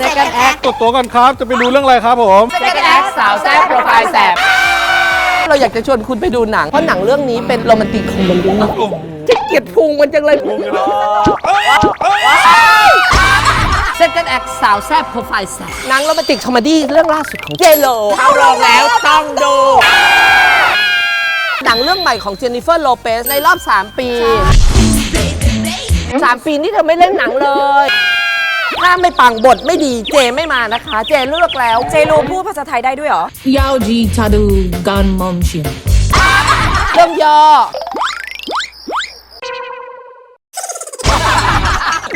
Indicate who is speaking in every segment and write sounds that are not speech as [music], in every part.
Speaker 1: Second Act
Speaker 2: กดตัวกันครับ จะไปดูเรื่องอะไรครับผม
Speaker 1: Second Act สาวแซ่บโปรไฟล์แสบ
Speaker 3: เราอยากจะชวนคุณไปดูหนัง เพราะหนังเรื่องนี้เป็นโรแมนติกคอมเมดี้ที่เกลียดพุงมันจังเลย
Speaker 1: Second Act สาวแซ่บโปรไฟล์แสบ
Speaker 3: หนังโรแมนติกคอมเมดี้เรื่องล่าสุดของเจโล
Speaker 1: เข้าโรงแล้วต้องดู
Speaker 3: หนังเรื่องใหม่ของเจนนิเฟอร์โลเปสในรอบ 3 ปี 3 ปีนี่เธอไม่เล่นหนังเลย ถ้าไม่ปังบทไม่ดีเจไม่มานะคะ เจเลือกแล้ว
Speaker 4: เจรู้พูดภาษาไทยได้ด้วยเหรอ
Speaker 5: Yauji Tadu Gun Momshin.
Speaker 3: เรื่องย่อ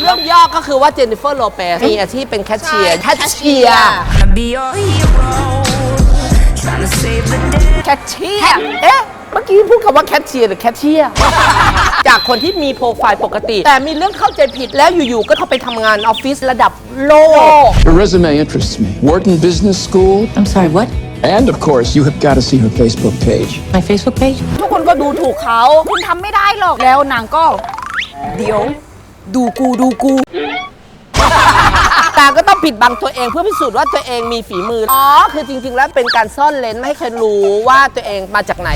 Speaker 3: เรื่องย่อก็คือว่าเจนนิเฟอร์โลเปสมีอาชีพเป็นแคชเชียร์แคชเชียร์
Speaker 5: Be your hero. Trying to save the day.
Speaker 3: แคชเชียร์ เอ๊ะ เมื่อกี้พูดคำว่าแคชเชียร์หรือแคชเชียร์ จากคนที่มีโปรไฟล์ปกติ แต่มีเรื่องเข้าใจผิดแล้วอยู่ๆก็เข้าไปทำงานออฟฟิศระดับโลก
Speaker 6: Her resume interests me. Wharton Business School,
Speaker 5: I'm sorry, what?
Speaker 6: and of course, you have got to see her Facebook page.
Speaker 5: My Facebook page?
Speaker 4: ทุกคนก็ดูถูกเขาคุณทำไม่ได้หรอกแล้วนางก็ เดี๋ยว ดูกูดูกู
Speaker 3: แต่ก็ต้องปิดบังตัวเองเพื่อพิสูจน์ว่าตัวเองมีฝีมือ อ๋อ คือจริง ๆ แล้วเป็นการซ่อนเลนไม่ให้ใครรู้ว่าตัวเองมาจากไหน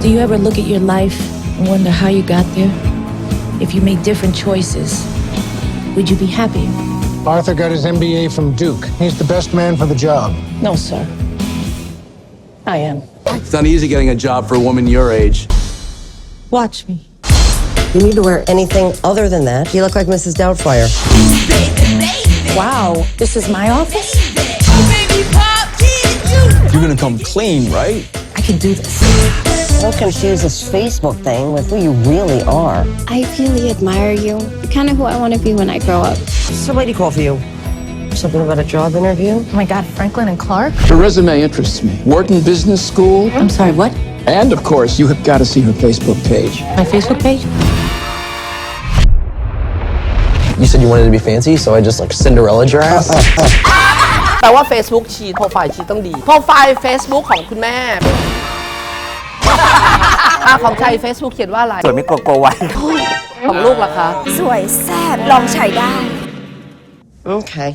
Speaker 5: Do you ever look at your life and wonder how you got there? If you made different choices, would you be happy?
Speaker 7: Arthur got his MBA from Duke. He's the best man for the job.
Speaker 5: No, sir. I am.
Speaker 8: It's not easy getting a job for a woman your age.
Speaker 5: Watch me.
Speaker 9: You need to wear anything other than that. You look like Mrs. Doubtfire.
Speaker 5: Wow, this is my office?
Speaker 8: You're gonna come clean, right?
Speaker 5: I can do this.
Speaker 9: Don't confuse this Facebook thing with who you really are.
Speaker 10: I really admire you. You're kind of who I want to be when I grow up.
Speaker 9: What's a lady call for you? Something about a job interview?
Speaker 5: Oh my God, Franklin and Clark?
Speaker 6: Her resume interests me. Wharton Business School,
Speaker 5: I'm sorry, what?
Speaker 6: and of course, you have got to see her Facebook page.
Speaker 5: My Facebook page?
Speaker 11: You said you wanted to be fancy, so I just like Cinderellaed your ass. [laughs]
Speaker 3: แปลว่า Facebook ชีโปรไฟล์ชีต้องดี โปรไฟล์ Facebook ของคุณแม่ อะของชัย Facebook เขียนว่าอะไร
Speaker 11: สวยไม่โกโกไว้
Speaker 3: ของลูกล่ะคะ
Speaker 4: สวยแซ่บลองใช้ได้
Speaker 9: Okay.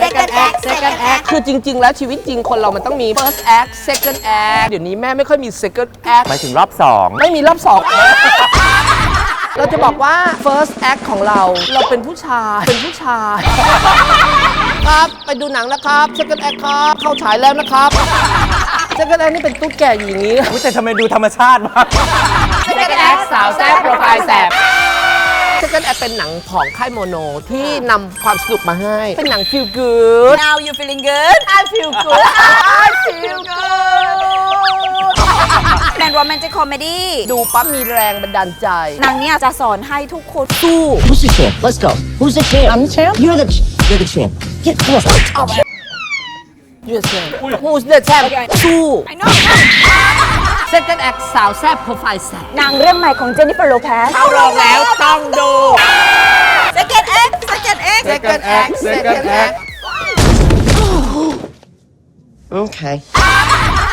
Speaker 1: Second Act Second Act
Speaker 3: คือจริง ๆ แล้วชีวิตจริงคนเรามันต้องมี first act second act เดี๋ยวนี้แม่ไม่ค่อยมี second act
Speaker 11: หมายถึงรอบสอง
Speaker 3: ไม่มีรอบสอง เราจะบอกว่า first act ของเรา เราเป็นผู้ชาย เป็นผู้ชาย ครับ ไปดูหนังนะครับ second act ครับ เข้าฉายแล้วนะครับ second act นี่เป็นตุ๊กแก่อยู่อย่างนี้
Speaker 11: อุ๊ยแต่ทำไมดูธรรมชาติมาก
Speaker 1: Second Act สาวแซ่บโปรไฟล์แสบ
Speaker 3: second act เป็นหนังของค่ายโมโนที่นำความสนุกมาให้ เป็นหนัง feel good
Speaker 4: Now you feeling good
Speaker 3: I feel good I feel good
Speaker 4: เป็นโรแมนติกคอมเมดี้
Speaker 3: ดูปั๊บมีแรงบันดาลใจ
Speaker 4: นางเนี่ยจะสอนให้ทุกคนสู้
Speaker 9: Who's the champ? Let's go. Who's the champ? I'm the champ. You're the ch- you're the champ. Get come on.
Speaker 3: Yes sir Who's the champ สู้
Speaker 4: I know
Speaker 1: Second Act สาวแซ่บโปรไฟล์แสบ
Speaker 4: นางเรื่องใหม่ของเจนนิเฟอร์โลเปส
Speaker 1: เข้าโรงแล้วต้องดู
Speaker 4: Second Act Second Act
Speaker 3: second act second act
Speaker 9: Okay.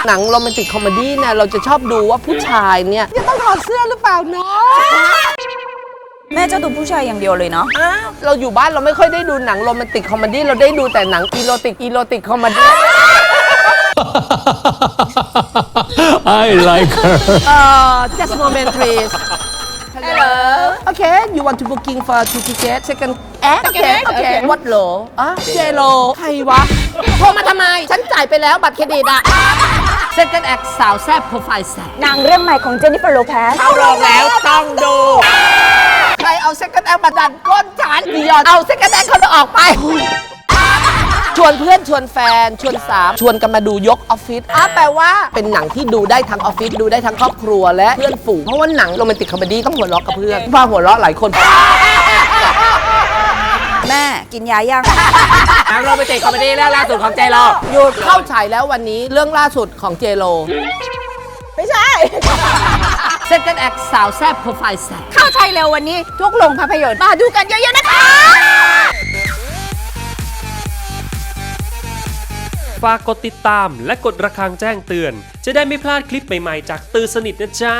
Speaker 3: หนังโรแมนติกคอมเมดี้เนี่ยเราจะชอบดูว่าผู้ชายเนี่ยจะต้องถอดเสื้อหรือเปล่าเนาะ
Speaker 4: แม่จะดูผู้ชายอย่างเดียวเลยเนาะ
Speaker 3: อ้าวเราอยู่บ้านเราไม่ค่อยได้ดูหนังโรแมนติกคอมเมดี้เราได้ดูแต่หนังอีโรติกอีโรติกคอมเมดี้
Speaker 2: I like her
Speaker 3: Uh, just a moment, please. Hello. Okay, you want to booking for two tickets? Second act. Okay, okay. What low? อะเจโลใครวะ โทรมาทำไม ฉันจ่ายไปแล้วบัตรเครดิตอะ
Speaker 1: Second Act สาวแซ่บโปรไฟล์แสบ
Speaker 4: นางเรื่องใหม่ของเจนนิเฟอร์โลเปส
Speaker 1: เข้าโรงแล้วต้องดู
Speaker 3: ใครเอา second act มาดันก้นฉันดิยอนเอา second act คนออกไป ชวนเพื่อนชวนแฟน ชวนสามชวนกันมาดูยกออฟฟิศอะแปลว่าเป็นหนังที่ดูได้ทั้งออฟฟิศดูได้ทั้งครอบครัวและเพื่อนฝูงเพราะว่าหนังโรแมนติกคอมเมดี้ต้องหัวเราะกับเพื่อนพาหัวเราะหลายคน
Speaker 4: แม่กินยายัง
Speaker 1: หนังโรแมนติกคอมเมดี้เรื่องล่าสุดของเจโร
Speaker 3: หยุดเข้าฉายแล้ววันนี้เรื่องล่าสุดของเจโล
Speaker 4: ไม่ใช่
Speaker 1: Second Act สาวแซ่บโปรไฟล์แสบ
Speaker 4: เข้าใจเร็ววันนี้ ทุกโรงภาพยนตร์มาดูกันเยอะๆนะคะ
Speaker 12: ฝากกดติดตามและกดระฆังแจ้งเตือน จะได้ไม่พลาดคลิปใหม่ๆ จากตื่นสนิทนะจ๊ะ